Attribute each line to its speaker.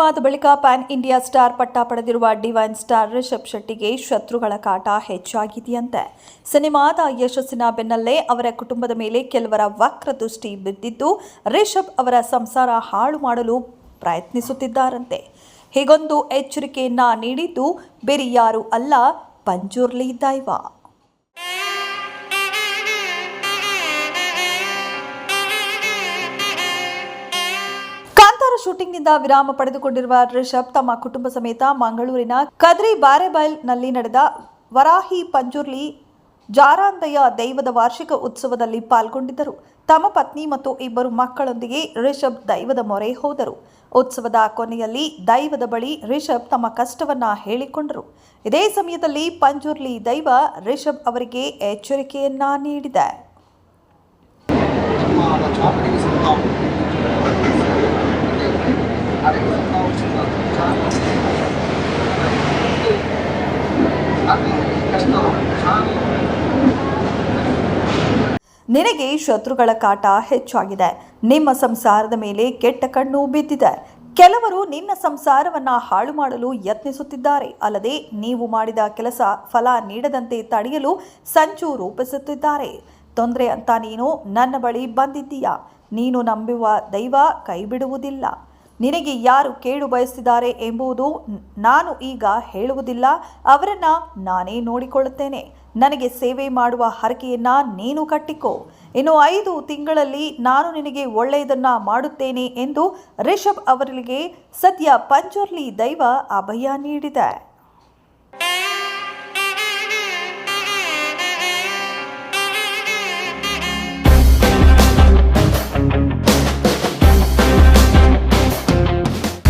Speaker 1: ಸಿನಿಮಾದ ಬಳಿಕ PAN India star ಪಟ್ಟ ಪಡೆದಿರುವ ಡಿವೈನ್ ಸ್ಟಾರ್ ರಿಷಬ್ ಶೆಟ್ಟಿಗೆ ಶತ್ರುಗಳ ಕಾಟ ಹೆಚ್ಚಾಗಿದೆಯಂತೆ. ಸಿನಿಮಾದ ಯಶಸ್ಸಿನ ಬೆನ್ನಲ್ಲೇ ಅವರ ಕುಟುಂಬದ ಮೇಲೆ ಕೆಲವರ ವಕ್ರ ದೃಷ್ಟಿ ಬಿದ್ದಿದ್ದು, ರಿಷಬ್ ಅವರ ಸಂಸಾರ ಹಾಳು ಮಾಡಲು ಪ್ರಯತ್ನಿಸುತ್ತಿದ್ದಾರಂತೆ. ಹೀಗೊಂದು ಎಚ್ಚರಿಕೆಯನ್ನ ನೀಡಿದ್ದು, ಬೇರೆ ಯಾರೂ ಅಲ್ಲ ಪಂಜುರ್ಲಿ ದೈವ. ಶೂಟಿಂಗ್ನಿಂದ ವಿರಾಮ ಪಡೆದುಕೊಂಡಿರುವ ರಿಷಬ್ ತಮ್ಮ ಕುಟುಂಬ ಸಮೇತ ಮಂಗಳೂರಿನ ಕದ್ರಿ ಬಾರೆಬೈಲ್ನಲ್ಲಿ ನಡೆದ ವರಾಹಿ ಪಂಜುರ್ಲಿ ಜಾರಾಂದಯ ದೈವದ ವಾರ್ಷಿಕ ಉತ್ಸವದಲ್ಲಿ ಪಾಲ್ಗೊಂಡಿದ್ದರು. ತಮ್ಮ ಪತ್ನಿ ಮತ್ತು ಇಬ್ಬರು ಮಕ್ಕಳೊಂದಿಗೆ ರಿಷಬ್ ದೈವದ ಮೊರೆ ಹೋದರು. ಉತ್ಸವದ ಕೊನೆಯಲ್ಲಿ ದೈವದ ಬಳಿ ರಿಷಬ್ ತಮ್ಮ ಕಷ್ಟವನ್ನ ಹೇಳಿಕೊಂಡರು. ಇದೇ ಸಮಯದಲ್ಲಿ ಪಂಜುರ್ಲಿ ದೈವ ರಿಷಬ್ ಅವರಿಗೆ ಎಚ್ಚರಿಕೆಯನ್ನ ನೀಡಿದೆ. ನಿನಗೆ ಶತ್ರುಗಳ ಕಾಟ ಹೆಚ್ಚಾಗಿದೆ. ನಿಮ್ಮ ಸಂಸಾರದ ಮೇಲೆ ಕೆಟ್ಟ ಕಣ್ಣು ಬಿದ್ದಿದೆ. ಕೆಲವರು ನಿನ್ನ ಸಂಸಾರವನ್ನ ಹಾಳು ಮಾಡಲು ಯತ್ನಿಸುತ್ತಿದ್ದಾರೆ. ಅಲ್ಲದೆ ನೀವು ಮಾಡಿದ ಕೆಲಸ ಫಲ ನೀಡದಂತೆ ತಡೆಯಲು ಸಂಚು ರೂಪಿಸುತ್ತಿದ್ದಾರೆ. ತೊಂದರೆ ಅಂತ ನೀನು ನನ್ನ ಬಳಿ ಬಂದಿದ್ದೀಯಾ? ನೀನು ನಂಬುವ ದೈವ ಕೈಬಿಡುವುದಿಲ್ಲ. ನಿನಗೆ ಯಾರು ಕೇಳು ಬಯಸಿದ್ದಾರೆ ಎಂಬುದು ನಾನು ಈಗ ಹೇಳುವುದಿಲ್ಲ. ಅವರನ್ನು ನಾನೇ ನೋಡಿಕೊಳ್ಳುತ್ತೇನೆ. ನನಗೆ ಸೇವೆ ಮಾಡುವ ಹರಕೆಯನ್ನು ನೀನು ಕಟ್ಟಿಕೋ. ಇನ್ನು ಐದು ತಿಂಗಳಲ್ಲಿ ನಾನು ನಿನಗೆ ಒಳ್ಳೆಯದನ್ನ ಮಾಡುತ್ತೇನೆ ಎಂದು ರಿಷಬ್ ಅವರಿಗೆ ಸದ್ಯ ಪಂಚೋರ್ಲಿ ದೈವ ಅಭಯ ನೀಡಿದೆ.